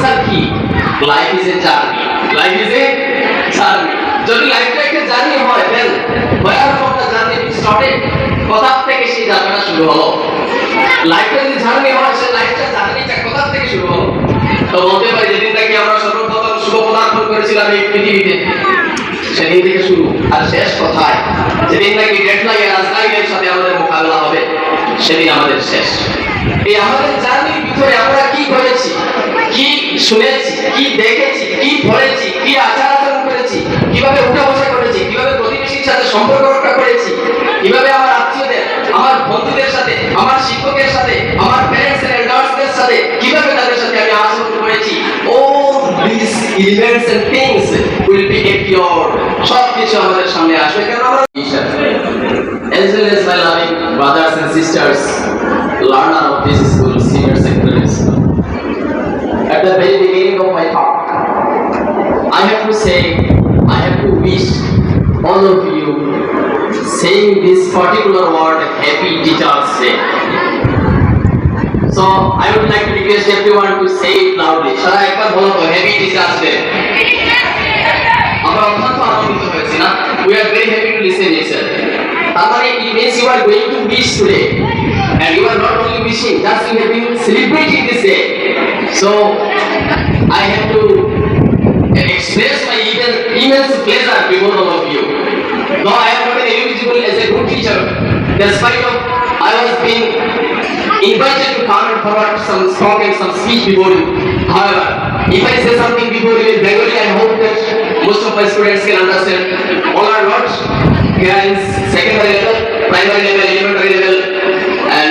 Answer কি? Life is a journey life is a journey যদি লাইফটা একটা জার্নি হয় then where from the journey which started কোথা থেকে সেই যাত্রাটা শুরু হলো? লাইফটা যদি জার্নি হয়, সেই লাইফটা জার্নিটা কোথা থেকে শুরু হলো? তো বলতে পারি, যেদিন থেকে আমরা সর্বপ্রথম শুভ পদার্পণ করেছিলাম এই পৃথিবীতে, সেদিন থেকে শুরু। আর শেষ কোথায়, যেদিন নাকি ডেডলাইন আর আজরাইলের সাথে আমাদের মোকাবেলা হবে, সেদিন আমাদের শেষ। এই আমাদের জার্নির ভিতরে আমরা কি করেছি? কি শুনেছি, কি দেখেছি, কি পড়েছি, কি আচার আচরণ করেছি, কীভাবে উঠা বসা করেছি, কীভাবে প্রতিবেশীর সাথে সম্পর্ক রক্ষা করেছি, কীভাবে আমার আত্মীয়দের, আমার বন্ধুদের সাথে, আমার শিক্ষকের সাথে, আমার প্যারেন্টস এর এল্ডার্সদের সাথে, কীভাবে তাদের সাথে আমি আচরণ করেছি? All these events and things will be appeared সব কিছু আমাদের সামনে আসবে। কারণ আমরা as well as my loving brothers and sisters learner of this school senior secondary school at the very beginning of my talk I have to say I have to wish all of you saying this particular word happy teachers day So I would like to request everyone to say it loudly. সবাই একবার বলো তো আনন্দিত হয়েছি না we are very happy to listen it তার মানে means you are going to wish today and you are not only wishing just you have been celebrating this day. So i have to express my immense pleasure before all of you. Though i am not eligible as a good teacher. Despite of i was being invited to come and forward some talk and some speech before you. However, if I say something before you in Bengali, I hope that most of my students can understand. All are not. Secondary level, primary level, elementary level,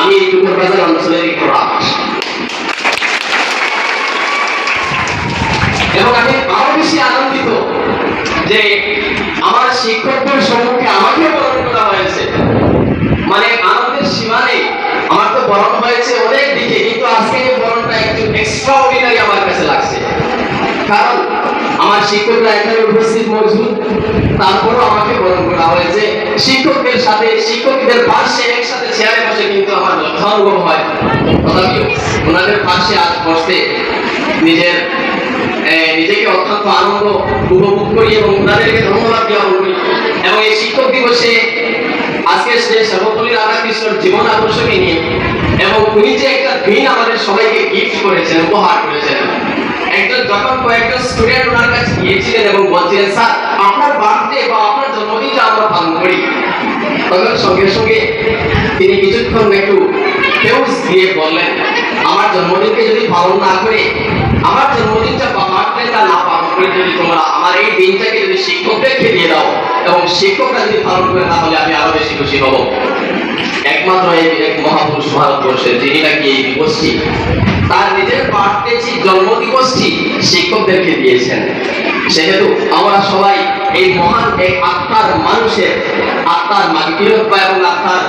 আমি এই টুকুর অঞ্চলের একটু এবং আমি আরও বেশি আনন্দিত যে আমার শিক্ষকদের সম্মুখে আমাকে বরণ করা হয়েছে। মানে আনন্দের সীমা নেই। আমার তো বরণ হয়েছে অনেক দিকে, কিন্তু আজকে এই বরণটা একটু এক্সট্রা অর্ডিনারি আমার কাছে লাগছে। কারণ আমার শিক্ষকরা এখানে উপস্থিত মজুদ। তারপরও আমাকে বরণ করা হয়েছে। শিক্ষকদের সাথে, শিক্ষকদের পাশে একসাথে চেয়ারে বসে কিন্তু আমার লজ্জা অনুভব হয়। তথাপিও ওনাদের পাশে আজ বসতে নিজের নিজেকে অত্যন্ত আনন্দ উপভোগ করি এবং ওনাদেরকে ধন্যবাদ জ্ঞাপন করি। এবং এই শিক্ষক দিবসে আজকে সে সর্বপল্লী রাধাকৃষ্ণর জীবন আদর্শকে নিয়ে এবং উনি যে একটা দিন আমাদের সবাইকে গিফট করেছেন, উপহার করেছেন। একজন যখন কয়েকজন স্টুডেন্ট ওনার কাছে গিয়েছিলেন এবং বলছিলেন, স্যার, আপনার বার্থডে বা আপনার জন্মদিনটা আমরা পালন করি। তখন সঙ্গে সঙ্গে তিনি কিছুক্ষণ একটু ফেউজ দিয়ে বললেন, আমার জন্মদিনকে যদি পালন না করে, আমার জন্মদিনটা বা বার্থডেটা না পালন করে যদি তোমরা আমার এই দিনটাকে যদি শিক্ষকদেরকে দিয়ে দাও, এবং শিক্ষকরা যদি পালন করে তাহলে আমি আরও বেশি খুশি হব। একমাত্র এই এক মহাপুরুষ ভারতবর্ষের যিনি নাকি এই দিবসটি, তার নিজের বার্থডে জন্ম দিবসটি শিক্ষকদেরকে দিয়েছেন। সেহেতু আমরা সবাই এই মহান এক আত্মার মানুষের, আত্মার মাগফিরত বা এবং আত্মার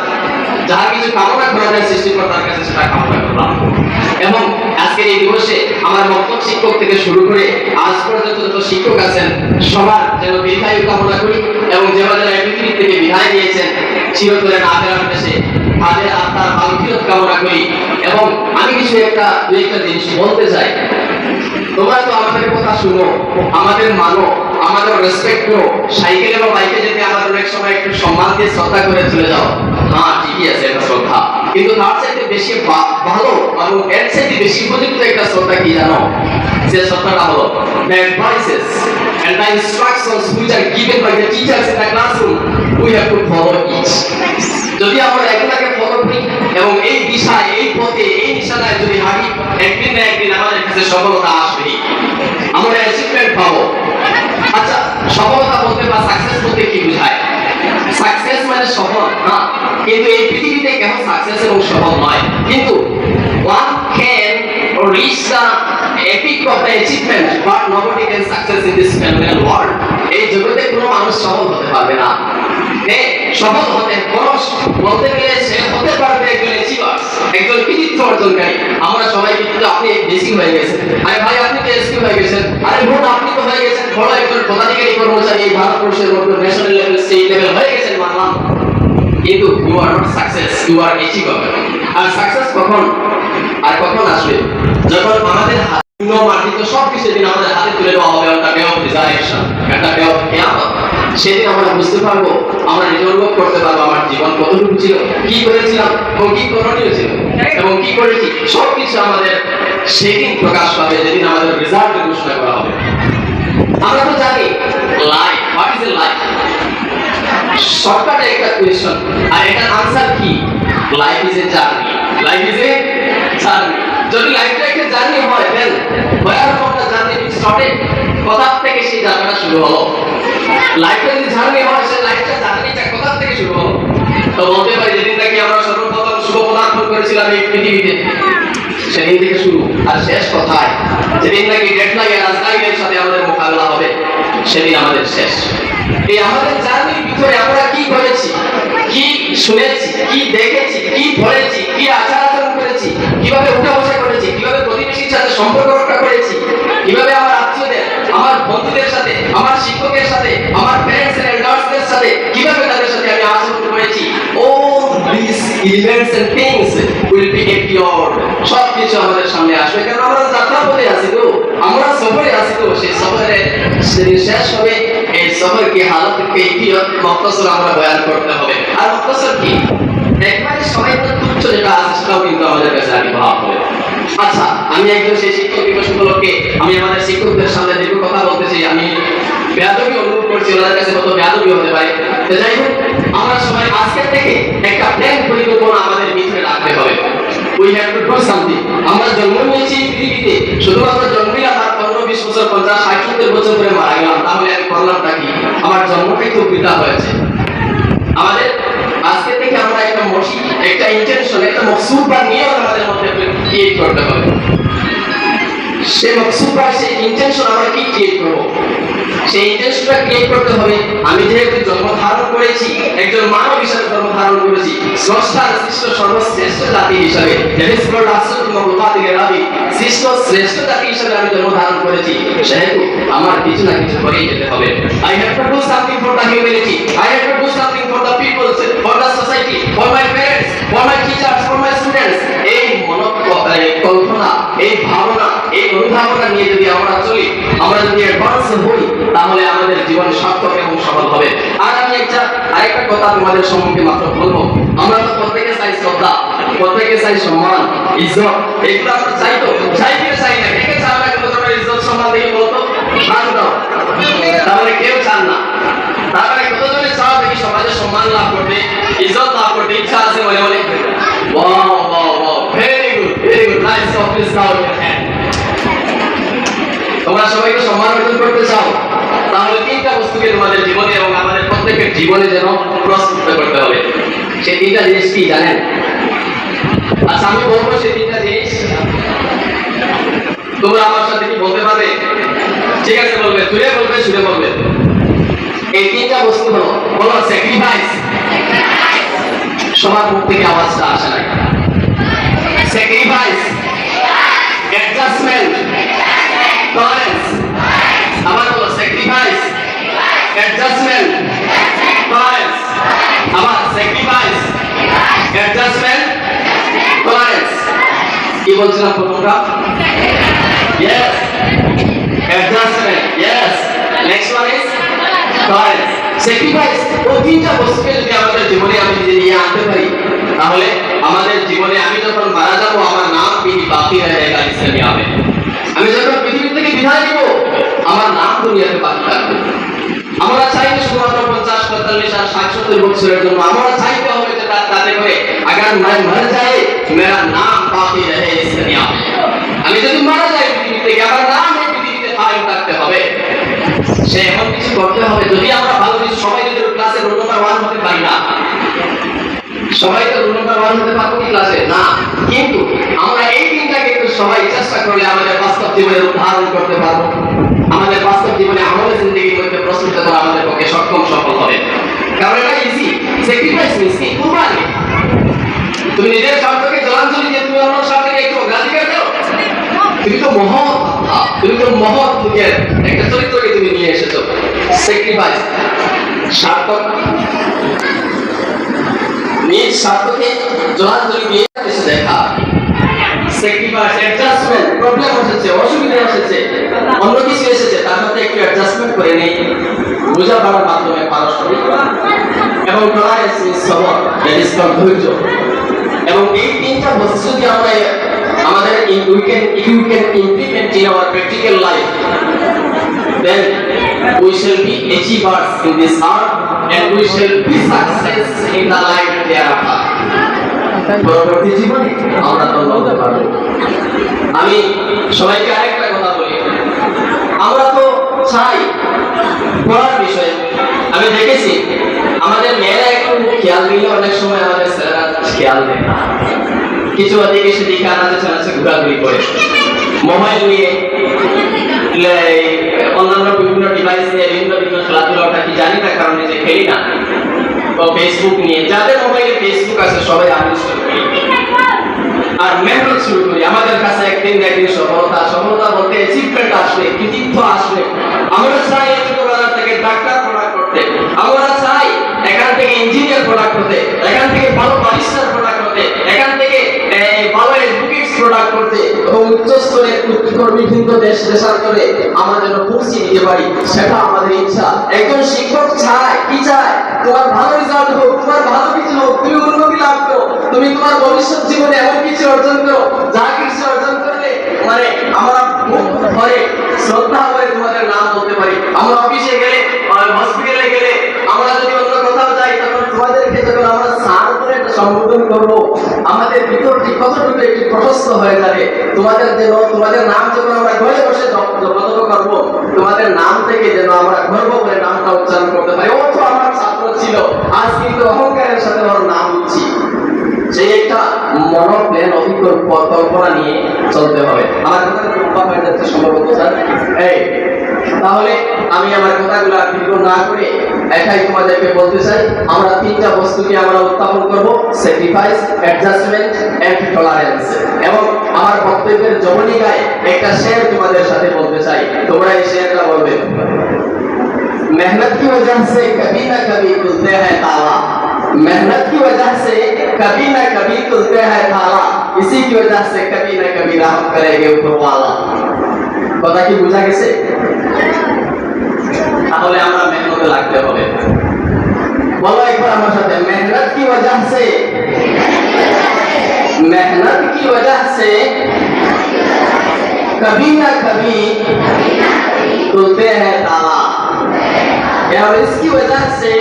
যাহা কিছু কামনা করা যায় সৃষ্টিকর্তার কাছে সেটা কামনা করলাম এবং আজকের এই দিবসে আমার মক্তব শিক্ষক থেকে শুরু করে আজ পর্যন্ত যত শিক্ষক আছেন, সবার যেন দীর্ঘায়ু কামনা করি এবং যেন এই পৃথিবী থেকে বিদায় নিয়েছেন, চিরতরে না ফেরার দেশে তাদের আত্মার মাগফিরত কামনা করি। এবং আমি কিছু একটা দুই একটা জিনিস বলতে চাই। তোমরা তো আমাদের কথা শুনো, আমাদের মানো, আমাদের রেসপেক্ট করো। সাইকেলে বা বাইকে যেতে আমাদের অনেক সময় একটু সম্মান দিয়ে শ্রদ্ধা করে চলে যাও। হ্যাঁ ঠিকই আছে এটা শ্রদ্ধা। কিন্তু তার চাইতে বেশি ভালো এবং এর চাইতে বেশি উপযুক্ত একটা শ্রদ্ধা কি জানো? যে শ্রদ্ধাটা হলো যদি আমরা ফলো করি এবং এই দিশায়, এই পথে, এই নিশানায় যদি হাঁটি, একদিন না একদিন আমাদের কাছে সফলতা আসবেই। আমরা অ্যাচিভমেন্ট পাবো। আচ্ছা সফলতা বলতে বা সাকসেস বলতে কি বোঝায়? সাকসেস মানে সফল না। কিন্তু এই পৃথিবীতে কেন সাকসেস এবং সফল নয়? কিন্তু one can reach the epic of the achievement, but nobody can success in this phenomenal world. এই জগতে কোনো মানুষ সফল হতে পারবে না। সফল হতে বলতে গেলে সে হতে পারবে একজন অ্যাচিভার একজন কৃতিত্ব অর্জনকারী। আমরা সবাই আপনি হয়ে আরে ভাই, আপনি তো এসপি হয়ে আরে বোন আপনি তো হয়ে গেছেন? বড় একজন পদাধিকারী, কর্মচারী, এই ভারতবর্ষের মধ্যে ন্যাশনাল লেভেল স্টেট লেভেল হয়ে গেছেন মানলাম কিন্তু you are not success you are achiever R success কখন? আর কখন আসবে? যখন আমাদের হাত মার্জিত সব কিছু দিন আমাদের হাতে তুলে দেওয়া হবে, একটা ডে অফ রিজার্ভেশন একটা অফ কেয়ামত। সেদিন আমরা বুঝতে পারব, আমরা নিজে অনুভব করতে পারব আমার জীবন কতটুকু ছিল, কি করেছিলাম এবং কি করণীয় ছিল এবং কি করেছি সব কিছু আমাদের সেদিন প্রকাশ পাবে, যেদিন আমাদের রেজাল্ট ঘোষণা করা হবে। আমরা তো জানি life what is a life একটা আর এটার আনসার কি? Life is a journey life is a journey যদি লাইফটা একটা জার্নি হয় then where from journey started কোথা থেকে সেই জার্নিটা শুরু হলো? লাইফটা হবে? সেদিন আমাদের শেষ। এই আমাদের জার্নির ভিতরে আমরা কি করেছি? কি শুনেছি? কি দেখেছি? কি পড়েছি কি আচার আচরণ করেছি? কীভাবে উঠা বসা করেছি কীভাবে প্রতিবেশীর সাথে সম্পর্ক রক্ষা করেছি কীভাবে আমার আত্মীয়দের আমার বন্ধুদের সাথে আমার শিক্ষকের সাথে আমার প্যারেন্টস এন্ড এল্ডার্সদের সাথে কীভাবে তাদের সাথে আমি আচরণ করেছি all events and things will be appeared সব কিছু আমাদের সামনে আসবে। কারণ আমরা যাত্রা পথে আছি তো। আমরা সফরে আছি তো। সেই সফরে শেষ হবে। এই সফরকে হালত কৈফিয়ত মক্তসর আমরা বয়ান করতে হবে। আর মক্তসর কি? একবারে সবাই তো তুচ্ছ যেটা আছে সেটাও কিন্তু আমাদের কাছে আগে ভাব হবে। আচ্ছা আমি একজন সেই শিক্ষক দিবস উপলক্ষে আমি আমাদের শিক্ষকদের সামনে দীর্ঘ কথা বলতেছি আমি বেয়াদবি অনুভব করছি, ওনাদের কাছে কত বেয়াদবি হতে পারে। যাই আমরা সবাই আজকের থেকে একটা প্ল্যান পরিকল্পনা আমাদের ভিতরে রাখতে হবে। We have to do something আমরা জন্ম নিয়েছি পৃথিবীতে, শুধুমাত্র জন্মিলাম আর পনেরো, বিশ বছর, পঞ্চাশ, ষাট, সত্তর বছর পরে মারা গেলাম। তাহলে আমি করলামটা কি? আমার জন্মটাই তো বৃথা হয়েছে। আমাদের আজকে থেকে আমরা একটা মসি, একটা ইন্টেনশন একটা মকসুদ বা নিয়ম আমাদের মধ্যে ক্রিয়েট করতে হবে। সে মকসুদ বা সেই ইন্টেনশন আমরা কি ক্রিয়েট করব? সেই ইন্টেনশনটা ক্রিয়েট করতে হবে। আমি যেহেতু জন্ম ধারণ করেছি, একজন মানব হিসাবে জন্ম ধারণ করেছি, স্রষ্টার সৃষ্ট সর্বশ্রেষ্ঠ জাতি হিসাবে সৃষ্ট শ্রেষ্ঠ জাতি হিসাবে আমি জন্ম ধারণ করেছি। সেহেতু আমার কিছু না কিছু করেই যেতে হবে। I have to do something for the humanity I have to do something for the people for the society for my parents for my teachers for my students এই মনোকল্পনা এই ভাবনা, এই অনুধাবনা নিয়ে যদি আমরা চলি, আমরা যদি অ্যাডভান্স হই তাহলে আমাদের চাই সম্মান লাভ করতে ইজ্জত লাভ করতে ইচ্ছা আছে মনে মনে অফ দিস নাও তোমরা সবাইকে সম্মান অর্জন করতে চাও, তাহলে তিনটা বস্তুকে তোমাদের জীবনে এবং আমাদের প্রত্যেকের জীবনে যেন প্রস্তুত করতে হবে। সেই তিনটা জিনিস কি জানেন? আচ্ছা আমি বলব সেই তিনটা জিনিস। তোমরা আমার সাথে কি বলতে পারবে? ঠিক আছে, বলবে তুলে বলবে শুনে বলবে। এই তিনটা বস্তু হলো, বলো স্যাক্রিফাইস সবার মুখ থেকে আওয়াজটা আসে না অ্যাডজাস্টমেন্ট টলারেন্স আবার স্যাক্রিফাইস অ্যাডজাস্টমেন্ট টলারেন্স কি বলছিলাম প্রথমটা Yes. Adjustment. Yes. Next one is tolerance. Sacrifice. ও তিনটা বস্তুকে যদি আমাদের জীবনে আমি নিজে নিয়ে আনতে পারি তাহলে আমাদের জীবনে আমি যখন মারা যাব, আমার নাম বিহি বাকি জায়গা ইসলামী হবে আমি যখন পৃথিবী থেকে বিদায় নিব, আমার নাম দুনিয়াতে বাকি থাকবে আমরা চাই যে শুধুমাত্র পঞ্চাশ, পঁয়তাল্লিশ আর ষাট সত্তর বছরের জন্য আমরা চাই চাইতে হবে যে তাতে করে আগার মানে মর যায় মেরা নাম বাকি রহে ইস দুনিয়া আমি যদি মারা যাই, পৃথিবীতে আমার নাম এই পৃথিবীতে কায়েম থাকতে হবে। সে এমন কিছু করতে হবে। যদি আমরা ভালো কিছু সবাই যদি ক্লাসে রোল নাম্বার ওয়ান হতে পারি না, সবাই তো রোল নাম্বার ওয়ান হতে পারব কি ক্লাসে না। কিন্তু আমরা এই দিনটা কিন্তু সবাই চেষ্টা করলে আমাদের বাস্তব জীবনে উদাহরণ করতে পারব। আমাদের বাস্তব জীবনে আমাদের জিন্দগি সক্ষম, সফল হবে। কারণ এটা ইজি স্যাক্রিফাইস মিন্স কি কুরবানি তুমি নিজের স্বার্থকে জলাঞ্জলি দিয়ে তুমি অন্য স্বার্থকে একটু অগ্রাধিকার তুমি তো মহৎ। তুমি তো মহৎ লোকের। একটা চরিত্রকে তুমি নিয়ে এসেছ। স্যাক্রিফাইস স্বার্থ নিজ স্বার্থকে জলাঞ্জলি দিয়ে এসে দেখা। অসুবিধা এসেছে, অন্য কিছু এসেছে, তার সাথে একটু অ্যাডজাস্টমেন্ট করে এবং টলারেন্স মিন্স সবর দ্যাট ইজ কল ধৈর্য। এবং এই তিনটা বস্তু যদি আমরা we in our practical life success in the life thereafter. পরবর্তী জীবনে আমরা ধন্য হতে পারব। আমি সবাইকে আরেকটা কথা বলি। আমরা তো চাই পড়ার বিষয়ে। আমি দেখেছি, আমাদের মেয়েরা একটু খেয়াল দিলে অনেক সময় আমাদের ছেলেরা খেয়াল দেয় না। কিছু ওদিকে সেদিকে আনাচে চানাচে ঘোরাঘুরি করে। মোবাইল নিয়ে অন্যান্য বিভিন্ন ডিভাইস নিয়ে, বিভিন্ন বিভিন্ন খেলাধুলা, ওটা কি জানি না কারণ যে খেলি না। তো ফেসবুক নিয়ে, যাদের মোবাইলে ফেসবুক আছে, সবাই আর মেহনত শুরু করি। আমাদের কাছে একদিন সফলতা সফলতা বলতে অ্যাচিভমেন্ট আসবে কৃতিত্ব আসবে আমরা চাই থেকে ডাক্তার করতে আমরা চাই এখান থেকে ইঞ্জিনিয়ার প্রোডাক্ট এখান থেকে ভালো বারিস্টার প্রোডাক্ট এখান থেকে ভালো এডভোকেটস প্রোডাক্ট করতে এবং উচ্চ স্তরের উচ্চকর্মী বিভিন্ন দেশ দেশান্তরে আমরা যেন পৌঁছে দিতে পারি, সেটা আমাদের ইচ্ছা। একজন শিক্ষক চায় কি চায় তোমার ভালো রেজাল্ট হোক তোমার ভালো কিছু হোক তুমি উন্নতি লাভ করো তুমি তোমার ভবিষ্যৎ জীবনে এমন কিছু অর্জন করো, যা কিছু অর্জন করলে মানে আমরা ভরে শ্রদ্ধা করে তোমাদের নাম বলতে পারি। আমরা অফিসে গেলে হসপিটালে গেলে, আমরা যদি অন্য কোথাও যাই, তখন তোমাদেরকে যখন আমরা স্নান করে একটা সম্বোধন করব, আমাদের ভিতরটি কতটুকু একটি প্রশস্ত হয়ে যাবে, তোমাদের যেন, তোমাদের নাম যখন আমরা ঘরে বসে জপ জপ করব, তোমাদের নাম থেকে যেন আমরা গর্ব করে নামটা উচ্চারণ করতে পারি। ও তো আমার ছাত্র ছিল, আজ কিন্তু অহংকারের সাথে ওর নাম দিচ্ছি সেই একটা মনোপ্লেন অভিজ্ঞ কল্পনা নিয়ে চলতে হবে আমার কথা লম্বা হয়ে যাচ্ছে সম্ভবত স্যার এই তাহলে আমি আমার কথাগুলো আর দীর্ঘ না করে একাই তোমাদেরকে বলতে চাই আমরা তিনটা বস্তুকে আমরা উত্থাপন করব স্যাক্রিফাইস অ্যাডজাস্টমেন্ট এন্ড টলারেন্স এবং আমার বক্তব্যের জবনিকায় একটা শেয়ার তোমাদের সাথে বলতে চাই তোমরা এই শেয়ারটা বলবে मेहनत की वजह से कभी ना कभी खुलते हैं ताला मेहनत की वजह से कभी ना कभी खुलते हैं ताला इसी की वजह से कभी ना कभी रहम करेंगे ऊपर वाला কথা কি বোঝা গেছে তাহলে আমরা মেহনতে লাগতে হবে বলো একবার আমার সাথে মেহনত की वजह से मेहनत की वजह से कभी ना कभी खुलते हैं ताला और इसकी वजह से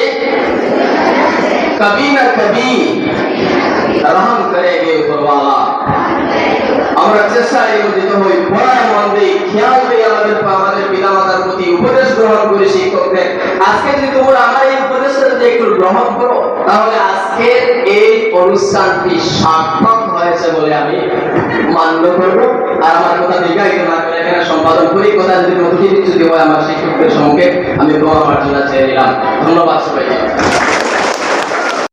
कभी ना कभी রহম করে গে ফরমালা আমরা চেষ্টায় নিয়োজিত হই পড়ার মন দিই খেয়াল দিই আমাদের আমাদের পিতা মাতার প্রতি উপদেশ গ্রহণ করি শিক্ষকদের আজকে যদি তোমরা আমার এই উপদেশটা যদি একটু গ্রহণ করো, তাহলে আজকের এই অনুষ্ঠানটি সার্থক হয়েছে বলে আমি মান্য করব। আর আমার কথা দীর্ঘায়িত না করে এখানে সম্পাদন করি। কথা যদি নতুন যদি হয়, আমার শিক্ষকদের সঙ্গে আমি ক্ষমা প্রার্থনা চেয়ে নিলাম। ধন্যবাদ সবাইকে।